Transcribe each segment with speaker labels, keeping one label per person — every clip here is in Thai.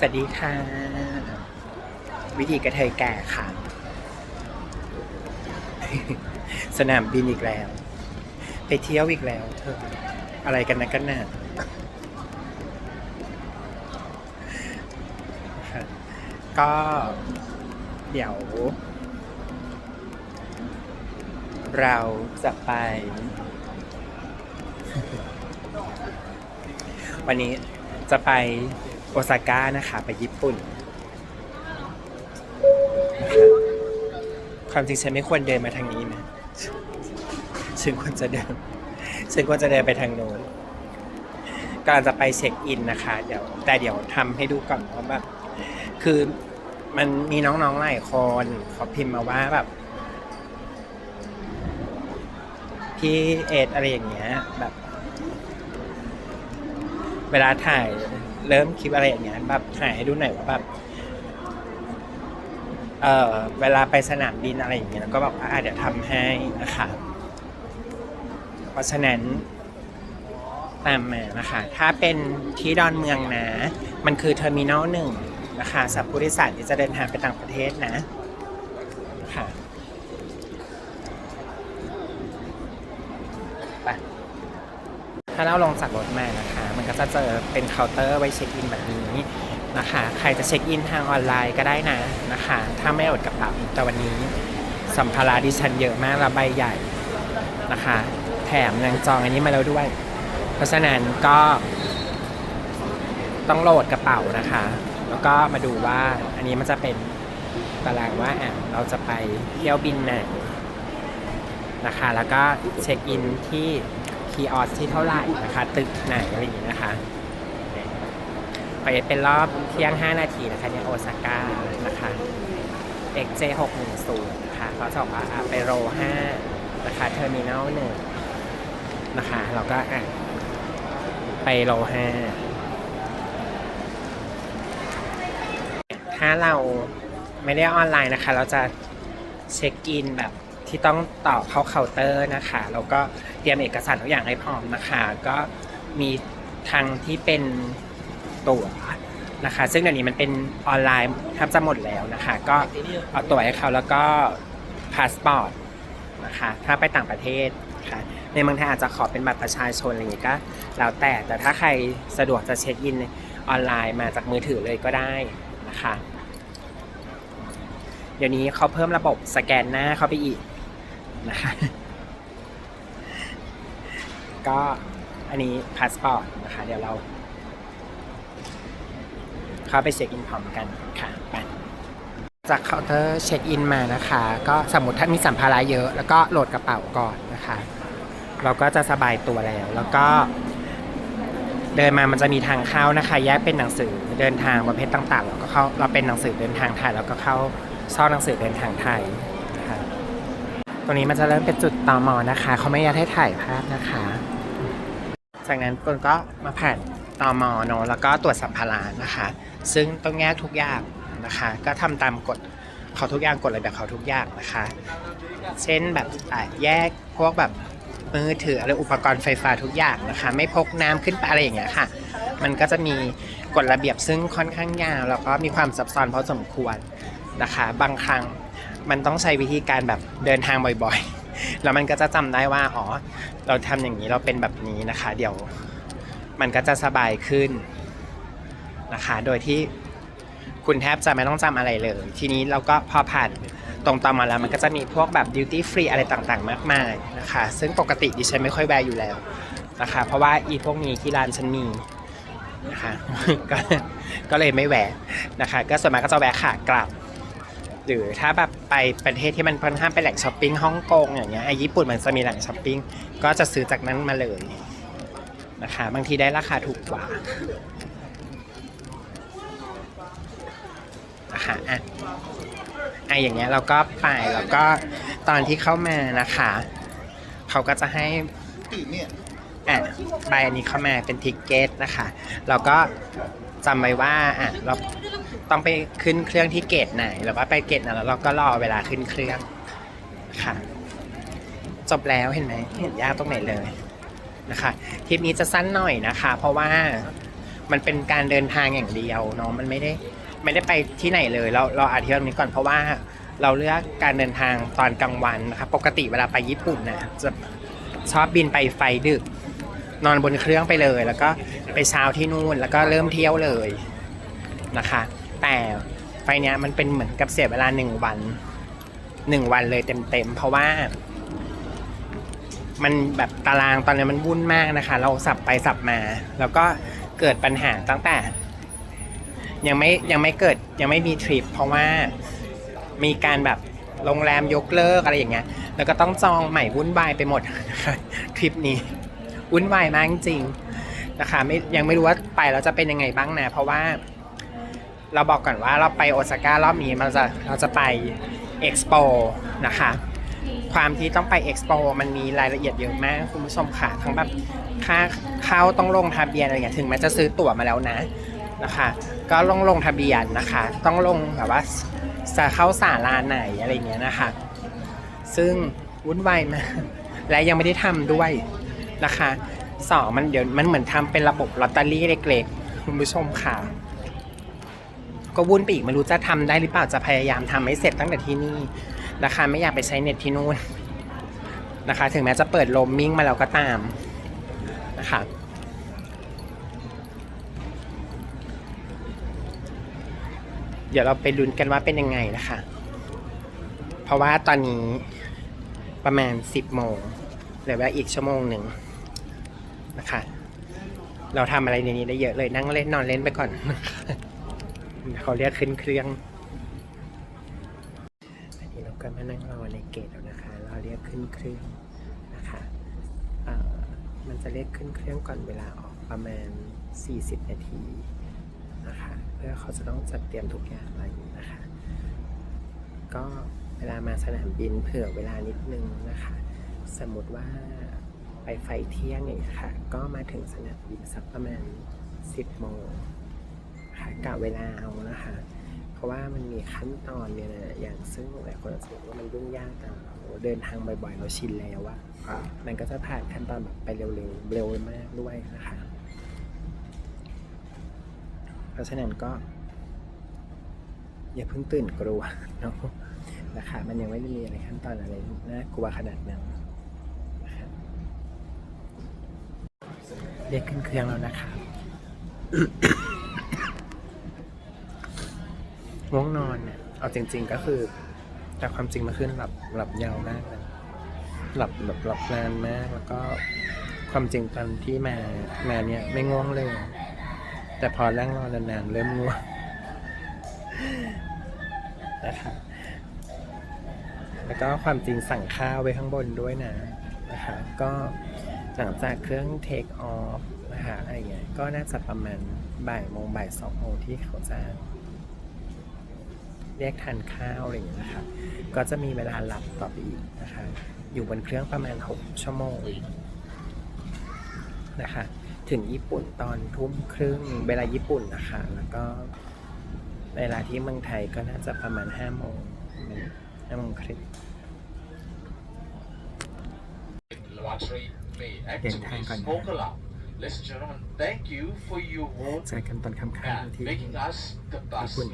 Speaker 1: สวัสดีค่ะ วิธีกระเทยแก่ค่ะ สนามบินอีกแล้ว ไปเที่ยวอีกแล้ว เธอ อะไรกันนะกันน่ะค่ะก็ เดี๋ยว เราจะไป วันนี้จะไป โอซาก้านะคะไปญี่ปุ่นนะคะความจริงฉันไม่ควรเดินมาทางนี้นะฉันควรจะเดินฉันควรจะเดินไปทางโน้นกำลังจะไปเช็คอินนะคะ เดี๋ยว แต่เดี๋ยวทำให้ดูก่อนว่าแบบคือมันมีน้องๆหลายคนเขาพิมพ์มาว่าแบบพี่เอ็ดอะไรอย่างเงี้ยแบบ เวลาถ่าย เริ่มคลิปอะไรอย่างเงี้ยแบบถ่ายให้ดูหน่อยว่าแบบเออเวลาไปสนามบินอะไรอย่างเงี้ยแล้วก็บอกว่าอะเดี๋ยวทำให้นะคะเพราะฉะนั้นตามมานะคะ ถ้าเป็นที่ดอนเมืองนะ มันคือเทอร์มินอลหนึ่งนะคะสำหรับผู้โดยสารที่จะเดินทางไปต่างประเทศนะ ไป ถ้าเราลงจากรถมานะคะ มันก็จะเจอเป็นเคาน์เตอร์ไว้เช็คอินแบบนี้นะคะ ใครจะเช็คอินทางออนไลน์ก็ได้นะนะคะ ถ้าไม่อดกระเป๋าแต่วันนี้สัมภาระดิฉันเยอะมากและใบใหญ่นะคะ แถมยังจองอันนี้มาแล้วด้วย เพราะฉะนั้นก็ต้องโหลดกระเป๋านะคะ แล้วก็มาดูว่าอันนี้มันจะเป็นตารางว่าอะเราจะไปเที่ยวบินไหนนะคะ แล้วก็เช็คอินที่ คีออสที่เท่าไหร่นะคะ ตึกไหนอะไรอย่างนี้นะคะไปเป็นรอบเที่ยง 5 นาทีนะคะเนี่ยโอซาก้านะคะ XJ 6 1 0 นะคะเขาจะบอกว่าไปโร5นะคะเทอร์มินอล1นะคะเราก็อะไปโร5ถ้าเราไม่ได้ออนไลน์นะคะ เราจะเช็คอินแบบ ที่ต้องต่อเข้าเคาน์เตอร์นะคะแล้วก็เตรียมเอกสารทุกอย่างให้พร้อมนะคะ ก็มีทางที่เป็นตั๋วนะคะ ซึ่งเดี๋ยวนี้มันเป็นออนไลน์แทบจะหมดแล้วนะคะ ก็เอาตั๋วให้เขาแล้วก็พาสปอร์ตนะคะถ้าไปต่างประเทศนะคะในเมืองไทยอาจจะขอเป็นบัตรประชาชนอะไรอย่างงี้ก็แล้วแต่แต่ถ้าใครสะดวกจะเช็คอินออนไลน์มาจากมือถือเลยก็ได้นะคะ เดี๋ยวนี้เขาเพิ่มระบบสแกนหน้าเข้าไปอีก นะคะก็อันนี้พาสปอร์ตนะคะ เดี๋ยวเรา เข้าไปเช็คอินพร้อมกันค่ะไปจากเคาน์เตอร์เช็คอินมานะคะ ก็สมมติถ้ามีสัมภาระเยอะ แล้วก็โหลดกระเป๋าก่อนนะคะ เราก็จะสบายตัวแล้ว แล้วก็เดินมามันจะมีทางเข้านะคะ แยกเป็นหนังสือเดินทางประเภทต่างๆ แล้วก็เข้าเราเป็นหนังสือเดินทางไทยแล้วก็เข้าซ่อนหนังสือเดินทางไทย ตรงนี้มันจะเริ่มเป็นจุดต่อมอนะคะ เขาไม่อนุญาตให้ถ่ายภาพนะคะ จากนั้นคนก็มาผ่านต่อมอเนอะแล้วก็ตรวจสัมภาระนะคะ ซึ่งต้องแยกทุกอย่างนะคะ ก็ทำตามกฎเขาทุกอย่างกฎระเบียบเขาทุกอย่างนะคะ เช่นแบบแยกพวกแบบมือถืออะไรอุปกรณ์ไฟฟ้าทุกอย่างนะคะ ไม่พกน้ำขึ้นไปอะไรอย่างเงี้ยค่ะ มันก็จะมีกฎระเบียบซึ่งค่อนข้างยาวแล้วก็มีความซับซ้อนพอสมควรนะคะ บางครั้ง มันต้องใช้วิธีการแบบเดินทางบ่อยๆ แล้วมันก็จะจำได้ว่าอ๋อเราทำอย่างนี้เราเป็นแบบนี้นะคะ เดี๋ยวมันก็จะสบายขึ้นนะคะ โดยที่คุณแทบจะไม่ต้องจำอะไรเลย ทีนี้เราก็พอผ่านตรงต่อมาแล้วมันก็จะมีพวกแบบดิวตี้ฟรีอะไรต่างๆ มากมายนะคะ ซึ่งปกติดิฉันไม่ค่อยแวะอยู่แล้วนะคะ เพราะว่าอีพวกนี้ที่ร้านฉันมีนะคะก็ก็เลยไม่แวะนะคะ ก็ส่วนมากก็จะแวะขากลับ หรือถ้าแบบไปประเทศที่มันค่อนข้างเป็นแหล่งช้อปปิ้งฮ่องกงอย่างเงี้ยไอ้ญี่ปุ่นมันจะมีแหล่งช้อปปิ้งก็จะซื้อจากนั้นมาเลยนะคะ บางทีได้ราคาถูกกว่านะคะอะไอะอย่างเงี้ยเราก็ไปแล้วก็ตอนที่เข้ามานะคะ เขาก็จะให้อะใบอันนี้เข้ามาเป็นทิกเก็ตนะคะเราก็ จำไว้ว่าอะเราต้องไปขึ้นเครื่องที่เกตไหนหรือว่าไปเกตไหนแล้วเราก็รอเวลาขึ้นเครื่องค่ะ จบแล้วเห็นไหมเห็นยากตรงไหนเลยนะคะทริปนี้จะสั้นหน่อยนะคะ เพราะว่ามันเป็นการเดินทางอย่างเดียวเนาะมันไม่ได้ไม่ได้ไปที่ไหนเลย เราเราอธิบายตรงนี้ก่อนเพราะว่าเราเลือกการเดินทางตอนกลางวันนะครับปกติเวลาไปญี่ปุ่นนะจะชอบบินไปไฟดึก นอนบนเครื่องไปเลย แล้วก็ไปเช้าที่นู่นแล้วก็เริ่มเที่ยวเลยนะคะ แต่ไฟเนี้ยมันเป็นเหมือนกับเสียเวลาหนึ่งวันหนึ่งวันเลยเต็มๆเพราะว่า มันแบบตารางตอนนี้มันวุ่นมากนะคะ เราสับไปสับมา แล้วก็เกิดปัญหาตั้งแต่ ยังไม่ยังไม่เกิดยังไม่มีทริป เพราะว่ามีการแบบโรงแรมยกเลิกอะไรอย่างเงี้ย แล้วก็ต้องจองใหม่วุ่นวายไปหมดทริปนี้ วุ่นวายมากจริงนะคะไม่ยังไม่รู้ว่าไปแล้วจะเป็นยังไงบ้างนะเพราะว่า เราบอกก่อนว่าเราไปโอซาก้ารอบนี้มันจะเราจะไปเอ็กซ์โปนะคะความที่ต้องไปเอ็กซ์โปมันมีรายละเอียดเยอะมากคุณผู้ชมค่ะทั้งแบบค่าเข้าต้องลงทะเบียนอะไรอย่างเงี้ยถึงแม้จะซื้อตั๋วมาแล้วนะนะคะ ก็ลงลงทะเบียนนะคะ ต้องลงแบบว่าจะเข้าศาลาไหนอะไรเงี้ยนะคะ ซึ่งวุ่นวายมากและยังไม่ได้ทำด้วย นะคะสองมันเดี๋ยวมันเหมือนทำเป็นระบบลอตเตอรี่เล็กๆคุณผู้ชมค่ะ ก็วุ่นไปอีกไม่รู้จะทำได้หรือเปล่าจะพยายามทำให้เสร็จตั้งแต่ที่นี่นะคะไม่อยากไปใช้เน็ตที่นู่นนะคะ ถึงแม้จะเปิดโรมมิ่งมาแล้วก็ตามนะคะเดี๋ยวเราไปลุ้นกันว่าเป็นยังไงนะคะ เพราะว่าตอนนี้ประมาณ 10โมงเหลือเวลาอีกชั่วโมงหนึ่ง นะคะ เราทำอะไรในนี้ได้เยอะเลยนั่งเล่นนอนเล่นไปก่อน เขาเรียกขึ้นเครื่องอันนี้เราก็มานั่งรอในเกตแล้วนะคะ เราเรียกขึ้นเครื่องนะคะเอ่อมันจะเรียกขึ้นเครื่องก่อนเวลาออกประมาณ 40 นาทีนะคะเพื่อเขาจะต้องจัดเตรียมทุกอย่างอะไรอย่างนี้นะคะ ก็เวลามาสนามบินเผื่อเวลานิดนึงนะคะ สมมติว่า ไปไฟเที่ยงอย่างเงี้ยค่ะ ก็มาถึงสนามบินสักประมาณ 10โมงค่ะกะเวลาเอานะคะเพราะว่ามันมีขั้นตอนเนี่ยนะอย่างซึ่งหลายคนอาจจะบอกว่ามันยุ่งยากแต่เดินทางบ่อยๆเราชินแล้วอะมันก็จะผ่านขั้นตอนแบบไปเร็วๆเร็วมากด้วยนะคะ เพราะฉะนั้นก็ อย่าเพิ่งตื่นกลัวเนาะนะคะมันยังไม่ได้มีอะไรขั้นตอนอะไรน่ากลัวขนาดนั้นนะคะ เรียกขึ้นเครื่องแล้วนะคะง่วงนอนเนี่ย เอาจริง ๆ ก็คือ แต่ความจริงมาขึ้นหลับหลับยาวมากนะหลับแบบหลับนานมากแล้วก็ความจริงตอนที่มามาเนี่ยไม่ง่วงเลย แต่พอนั่งรอนนานๆเริ่มง่วงนะคะแล้วก็ความจริงสั่งข้าวไว้ข้างบนด้วยนะนะคะก็ หลังจากเครื่อง take off นะคะอะไรเงี้ยก็น่าจะประมาณบ่ายโมงบ่ายสองโมงที่เขาจะเรียกทานข้าวอะไรอย่างเงี้ยนะครับก็จะมีเวลาหลับต่อไปอีกนะคะ อยู่บนเครื่องประมาณ 6 ชั่วโมงนะคะ ถึงญี่ปุ่นตอนทุ่มครึ่งเวลาญี่ปุ่นนะคะ แล้วก็เวลาที่เมืองไทยก็น่าจะประมาณ5โมงห้าโมงครึ่ง ดินทาง
Speaker 2: actively
Speaker 1: ก่อนนะ
Speaker 2: smoke alarm. Ladies and gentlemen, thank you for your vote
Speaker 1: เจอกันตอนค่ำ
Speaker 2: and
Speaker 1: ๆที่
Speaker 2: making us the best
Speaker 1: ญี่ปุ่น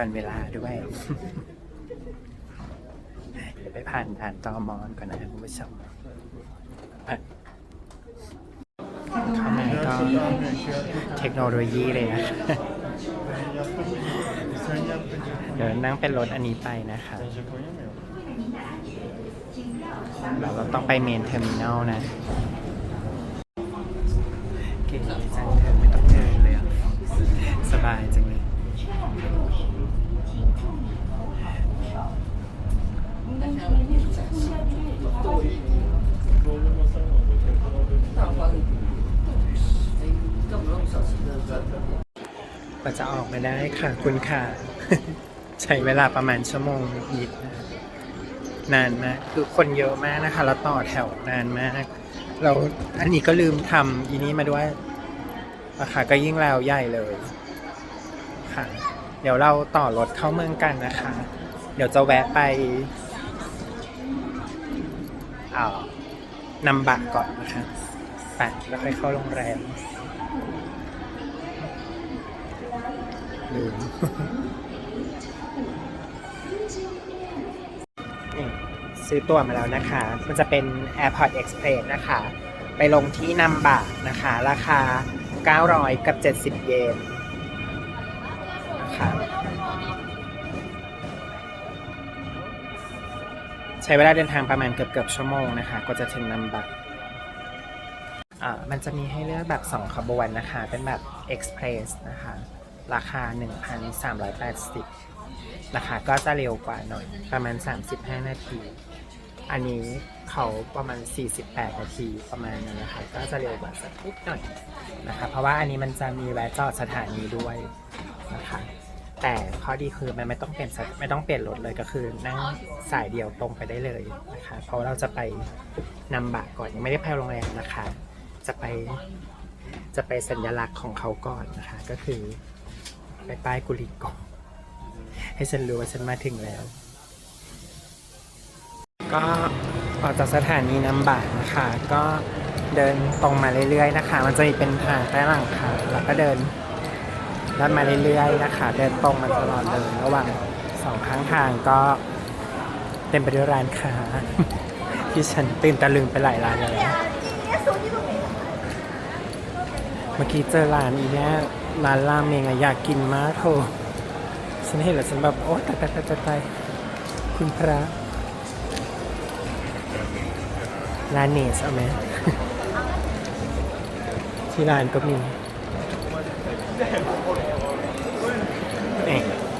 Speaker 1: อนเวลาด้วยเดี๋ยวไปผ่านด่านตอมอนก่อนนะคุณผู้ชมอะเข้ามาก็เทคโนโลยีเลยนะ เดี๋ยวนั่งเป็นรถอันนี้ไปนะคะเราเราต้องไปเมนเทอร์มินอลนะ กว่าจะออกมาได้ค่ะคุณค่ะ ใช้เวลาประมาณชั่วโมงนิดนะนานมากคือคนเยอะมากนะคะแล้วต่อแถวนานมาก เราอันนี้ก็ลืมทำอีนี้มาด้วยราคาก็ยิ่งแล้วใหญ่เลยค่ะ เดี๋ยวเราต่อรถเข้าเมืองกันนะคะ เดี๋ยวจะแวะไปอ่านำบะก่อนนะคะไปแล้วค่อยเข้าโรงแรมลืมนี่ซื้อตั๋วมาแล้วนะคะ มันจะเป็น Airport Express นะคะ ไปลงที่นัมบะนะคะ ราคา 900 กับ 70 เยน ช้เวลาเดินทางประมาณเกือบเกือบชั่วโมงนะคะ ก็จะถึงนัมบะอ่ามันจะมีให้เลือกแบบ 2 ขบวนนะคะ เป็นแบบ Express นะคะ ราคา 1,380 ราคาก็จะเร็วกว่าหน่อย ประมาณ 35 นาที อันนี้เขาประมาณ 48 นาทีประมาณนั้นนะคะ ก็จะเร็วกว่าสักนิดหน่อยนะคะ เพราะว่าอันนี้มันจะมีแวะจอดสถานีด้วยนะคะ แต่ข้อดีคือมันไม่ต้องเปลี่ยนสถไม่ต้องเปลี่ยนรถเลยก็คือ นั่งสายเดียวตรงไปได้เลยนะคะ เพราะเราจะไปนำบะก่อนยังไม่ได้ไปโรงแรมนะคะ จะไปจะไปสัญลักษณ์ของเขาก่อนนะคะ ก็คือไปป้ายกุลิโกะให้ฉันรู้ว่าฉันมาถึงแล้ว ก็ออกจากสถานีนำบะนะคะ ก็เดินตรงมาเรื่อยๆนะคะ มันจะมีเป็นทางใต้หลังคาแล้วก็เดิน ลัดมาเรื่อยๆนะคะเดินตรงมาตลอดเลยระหว่างสองข้างทางก็เต็มไปด้วยร้านค้าที่ฉันตื่นตะลึงไปหลายร้านเลยเมื่อกี้เจอร้านอีเนี่ยร้านรามเมงอะอยากกินมากโถฉันเห็นแล้วฉันแบบโอ๊ยตายตายตายตายคุณพระร้านเนสเอาไหมที่ร้านก็มี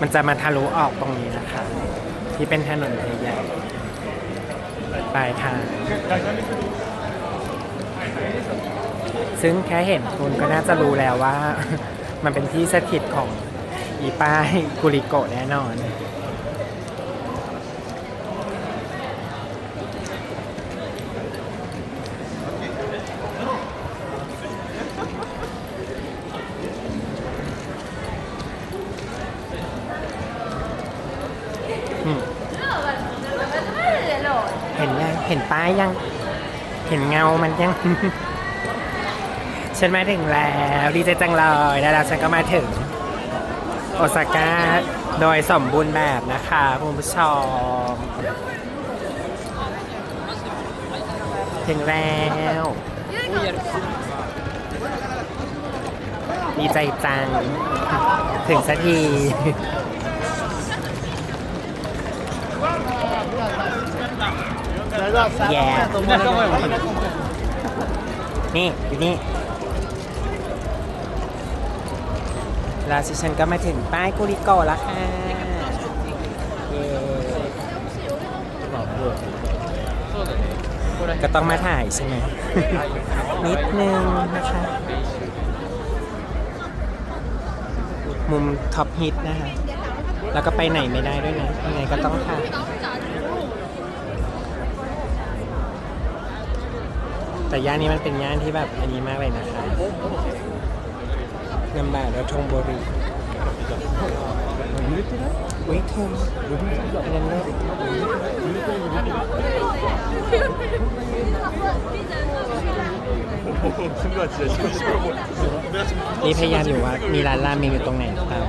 Speaker 1: มันจะมาทะลุออกตรงนี้นะคะ ที่เป็นถนนใหญ่ๆปลายทางซึ่งแค่เห็นคุณก็น่าจะรู้แล้วว่า มันเป็นที่สถิตของอีป้ายกุริโกะแน่นอน เห็นยังเห็นป้ายยัง เห็นเงามันยัง ฉันมาถึงแล้วดีใจจังเลยแล้วฉันก็มาถึง โอซาก้าโดยสมบูรณ์แบบนะคะคุณผู้ชมถึงแล้วดีใจจัง ถึงสักที แย่นี่อยู่นี่แล้วฉันก็มาถึงป้ายกุริโกะแล้วค่ะเย้ก็ต้องมาถ่ายใช่ไหมนิดนึงนะคะ มุมท็อปฮิตนะคะ แล้วก็ไปไหนไม่ได้ด้วยนะยังไงก็ต้องถ่าย แต่ย่านนี้มันเป็นย่านที่แบบอันนี้มากเลยนะคะนำบาแล้วทงโบรีอุ้ยเธออันนั้นเลยนี่พยายามอยู่ว่ามีร้านราเมงอยู่ตรงไหนหรือเปล่า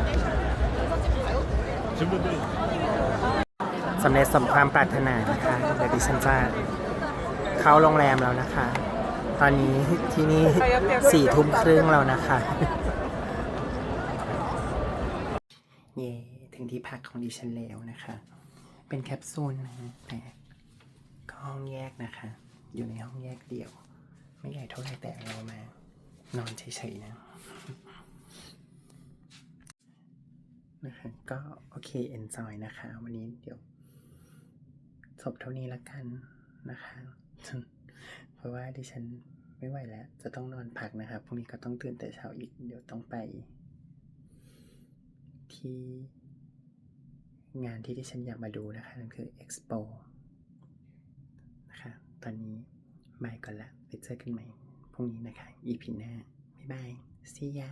Speaker 1: สำเร็จสมความปรารถนานะคะเดี๋ยวดิฉันจะเข้าโรงแรมแล้วนะคะ ตอนนี้ที่นี่สี่ทุ่มครึ่งแล้วนะคะเย่ถึงที่พักของดิฉันแล้วนะคะ เป็นแคปซูลนะแต่ก็ห้องแยกนะคะ อยู่ในห้องแยกเดี่ยว ไม่ใหญ่เท่าไหร่แต่เรามานอนเฉยๆนะนะคะก็โอเค enjoy นะคะ วันนี้เดี๋ยวจบเท่านี้ละกันนะคะ เพราะว่าดิฉัน ไม่ไหวแล้ว จะต้องนอนพักนะครับพรุ่งนี้ก็ต้องตื่นแต่เช้าอีก เดี๋ยวต้องไป ที่งานที่ที่ฉันอยากมาดูนะคะนั่นคือ Expo นะคะ ตอนนี้บายก่อนละไปเจอกันใหม่พรุ่งนี้นะคะ EP หน้าบ๊ายบาย see ya